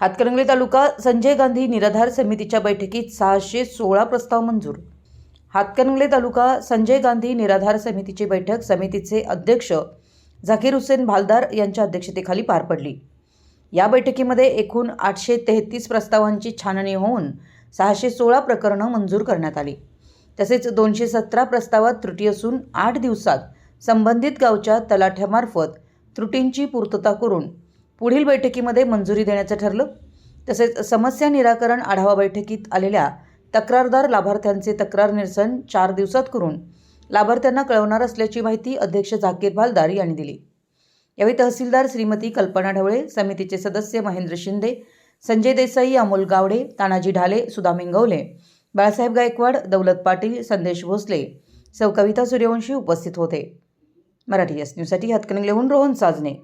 हातकणंगले तालुका संजय गांधी निराधार समितीच्या बैठकीत सहाशे सोळा प्रस्ताव मंजूर. हातकणंगले तालुका संजय गांधी निराधार समितीची बैठक समितीचे अध्यक्ष झाकीर हुसेन भालदार यांच्या अध्यक्षतेखाली पार पडली. या बैठकीमध्ये एकूण आठशे तेहतीस प्रस्तावांची छाननी होऊन सहाशे सोळा प्रकरणं मंजूर करण्यात आली. तसेच दोनशे सतरा प्रस्तावात त्रुटी असून आठ दिवसात संबंधित गावच्या तलाठ्यामार्फत त्रुटींची पूर्तता करून पुढील बैठकीमध्ये मंजुरी देण्याचं ठरलं. तसेच समस्या निराकरण आढावा बैठकीत आलेल्या तक्रारदार लाभार्थ्यांचे तक्रार निरसन चार दिवसात करून लाभार्थ्यांना कळवणार असल्याची माहिती अध्यक्ष झाकीर भालदार यांनी दिली. यावेळी तहसीलदार श्रीमती कल्पना ढवळे समितीचे सदस्य महेंद्र शिंदे संजय देसाई अमोल गावडे तानाजी ढाले सुधा मिंगवले बाळासाहेब गायकवाड दौलत पाटील संदेश भोसले सौ कविता सूर्यवंशी उपस्थित होते. मराठी एस न्यूजसाठी हातकणंगलेहून रोहन साजने.